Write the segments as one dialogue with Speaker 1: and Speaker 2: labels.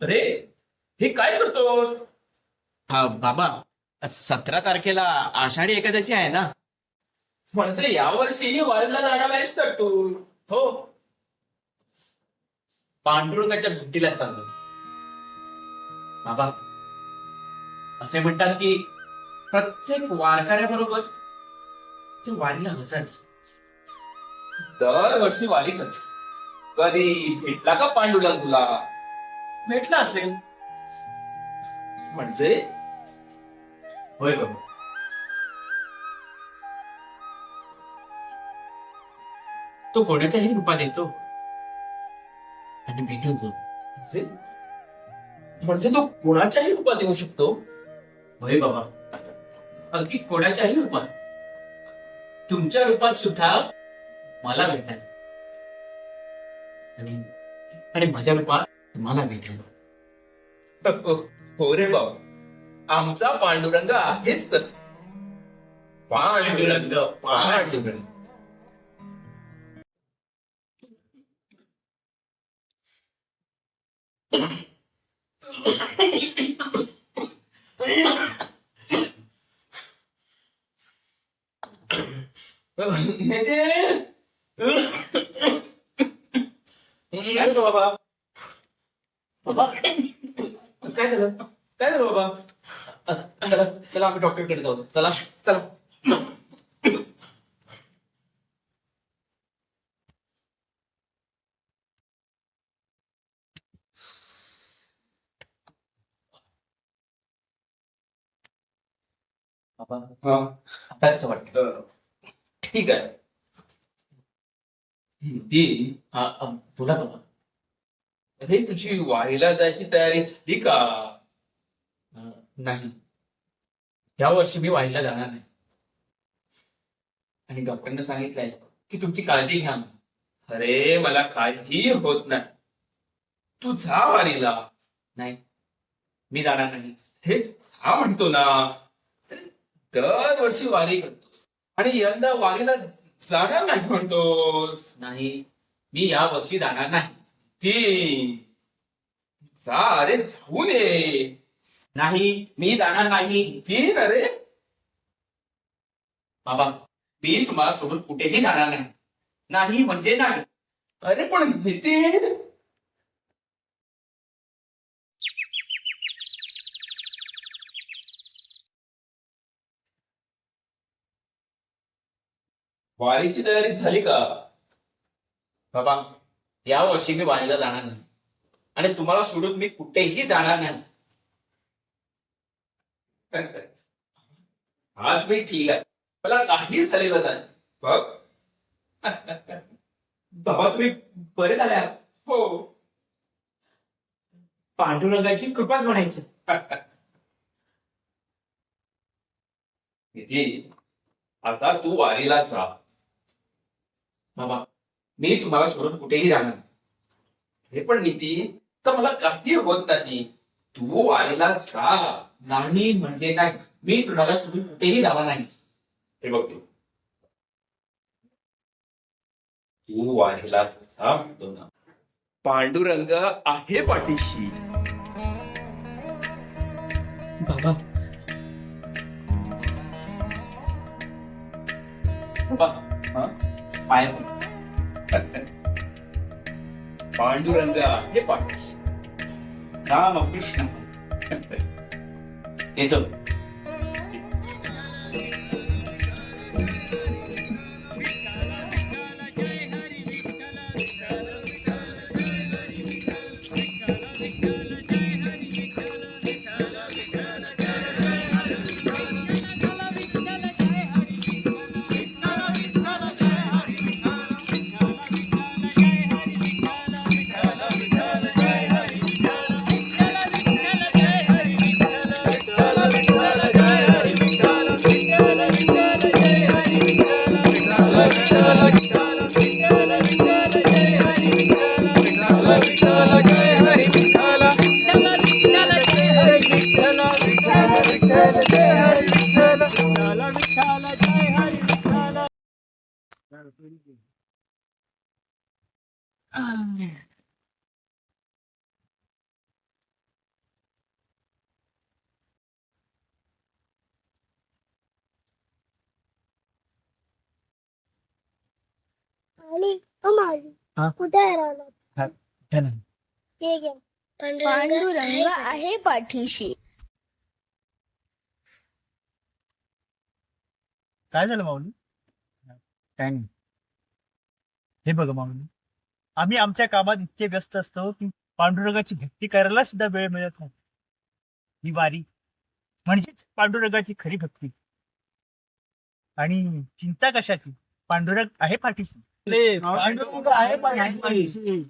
Speaker 1: अरे हे काय करतोस?
Speaker 2: हा बाबा सतरा तारखेला आषाढी एकादशी आहे ना.
Speaker 1: म्हणजे यावर्षी वारीला जाणार आहेस तर तू.
Speaker 2: हो. पांडुरंगाच्या भेटीला चाललो. बाबा असे म्हणतात की प्रत्येक वारकऱ्याबरोबर ते वारीला हजारच
Speaker 1: दरवर्षी वारी कर. कधी भेटला का पांडुरंग तुला?
Speaker 2: भेटला असेल.
Speaker 1: म्हणजे?
Speaker 2: होय बाबा. तो कोणाच्याही रूपात येतो. आणि भेटून जातो?
Speaker 1: म्हणजे तो कुणाच्याही रूपात येऊ शकतो?
Speaker 2: होय बाबा. अगदी कोणाच्याही रूपात. तुमच्या रूपात सुद्धा मला भेटाल. आणि आणि माझ्या रूपात तुम्हाला भेटेल.
Speaker 1: हो रे बाबा. आमचा पांडुरंग आहेच तस. पांडुरंग पांडुरंग. नितीन
Speaker 2: काय झालं बाबा बाबा काय झालं काय झालं बाबा अ, चला चला आम्ही डॉक्टरकडे जाऊ चला चला
Speaker 1: हा.
Speaker 2: आता कसं वाटतं?
Speaker 1: ठीक आहे.
Speaker 2: अ, बोला बाबा
Speaker 1: अरे तुझी वारीला जायची तयारी झाली का?
Speaker 2: नाही. या वर्षी मी वाहिला जाणार नाही. आणि डॉक्टरने सांगितलंय की तुमची काळजी घ्या.
Speaker 1: अरे मला काही होत नाही. तू जा वारीला.
Speaker 2: नाही. मी जाणार नाही.
Speaker 1: हे जा म्हणतो ना. दरवर्षी वारी करतोस. आणि यंदा वारीला जाणार नाही म्हणतोस.
Speaker 2: नाही मी या वर्षी जाणार नाही.
Speaker 1: ती जा अरे जाऊन ये.
Speaker 2: नाही मी जाणार नाही.
Speaker 1: तीन अरे
Speaker 2: बाबा मी तुम्हाला सोडून कुठेही जाणार नाही. नाही म्हणजे नाही.
Speaker 1: अरे पण नितीन वारीची तयारी झाली का?
Speaker 2: बाबा या वर्षी मी वारीला जाणार नाही. आणि तुम्हाला सोडून मी कुठेही जाणार नाही.
Speaker 1: आज मी ठीक आहे. मला काही झालेलं नाही. बघ.
Speaker 2: बाबा तुम्ही बरे झाले आहात.
Speaker 1: हो.
Speaker 2: पांडुरंगाची कृपाच म्हणायची.
Speaker 1: आता तू वारीला जा.
Speaker 2: बाबा मी तुम्हाला सोडून कुठेही जाणार.
Speaker 1: हे पण नितीन तर मला काही होत नाही. तू वारीला जा.
Speaker 2: नाही म्हणजे नाही. मी तुम्हाला सोडून कुठेही जाणार नाही.
Speaker 1: हे बघ तू. ना पांडुरंग आहे पाठीशी.
Speaker 2: बाबा.
Speaker 1: बाबा, हा?
Speaker 2: पाय
Speaker 1: पांडुरंग आहे पाठीशी
Speaker 2: रामकृष्ण. येतो
Speaker 3: Um, ओ माऊली
Speaker 4: हा?
Speaker 3: कुठे हरवलं
Speaker 4: हे ना.
Speaker 3: हे घ्या.
Speaker 5: पांडुरंग आहे पाठीशी.
Speaker 4: काय झालं माऊली? काय नाही. हे बघा माऊली. आम्ही आमच्या कामात इतके व्यस्त असतो की पांडुरंगाची भक्ती करायला सुद्धा वेळ मिळत नाही. ही वारी. म्हणजेच पांडुरंगाची खरी भक्ती. आणि चिंता कशाची? पांडुरंग आहे पाठीशी. पांडुरंग आहे पाठीशी.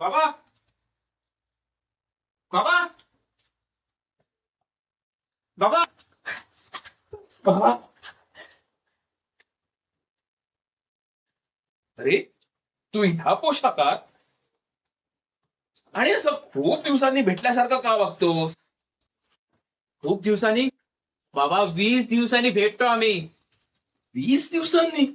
Speaker 2: बाबा. बाबा. बाबा. बाबा.
Speaker 1: अरे तू ह्या पोशाखात आणि असं खूप दिवसांनी भेटल्यासारखं का वागतोस?
Speaker 2: खूप दिवसांनी? बाबा वीस दिवसांनी भेटतो आम्ही.
Speaker 1: वीस दिवसांनी?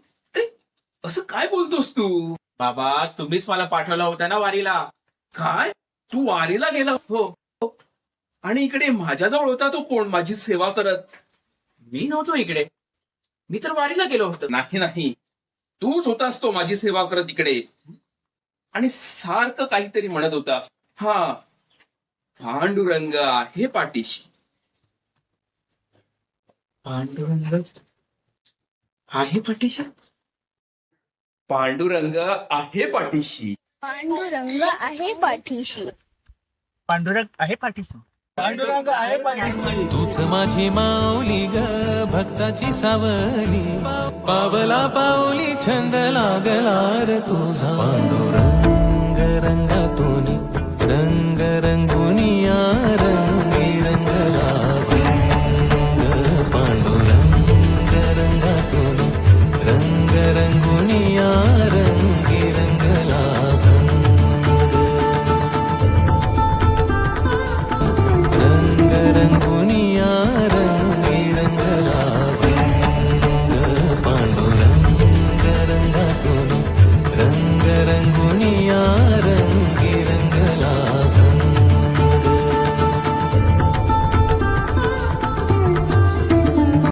Speaker 1: असं काय बोलतोस तू?
Speaker 2: बाबा तुम्हीच मला पाठवला होता ना वारीला.
Speaker 1: काय? तू वारीला गेला?
Speaker 2: हो.
Speaker 1: आणि इकडे माझ्याजवळ होता तो कोण? माझी सेवा करत.
Speaker 2: मी नव्हतो इकडे. मी तर वारीला गेलो होतो.
Speaker 1: नाही नाही. तूच होतास तो माझी सेवा करत इकडे. आणि सारखं काहीतरी म्हणत होता. हा. पांडुरंग आहे पाठीशी.
Speaker 2: पांडुरंग आहे पाठीशी?
Speaker 1: पांडुरंग आहे पाठीशी.
Speaker 5: पांडुरंग आहे पाठीशी.
Speaker 4: पांडुरंग आहे पाठीशी. पांडुरंग आहे पाठीशी.
Speaker 6: तूच माझी माऊली ग भक्ताची सावली. पावला पावली छंद लागला रे तुझा. पांडुरंग रंगातून रंग रंगुनिया रंग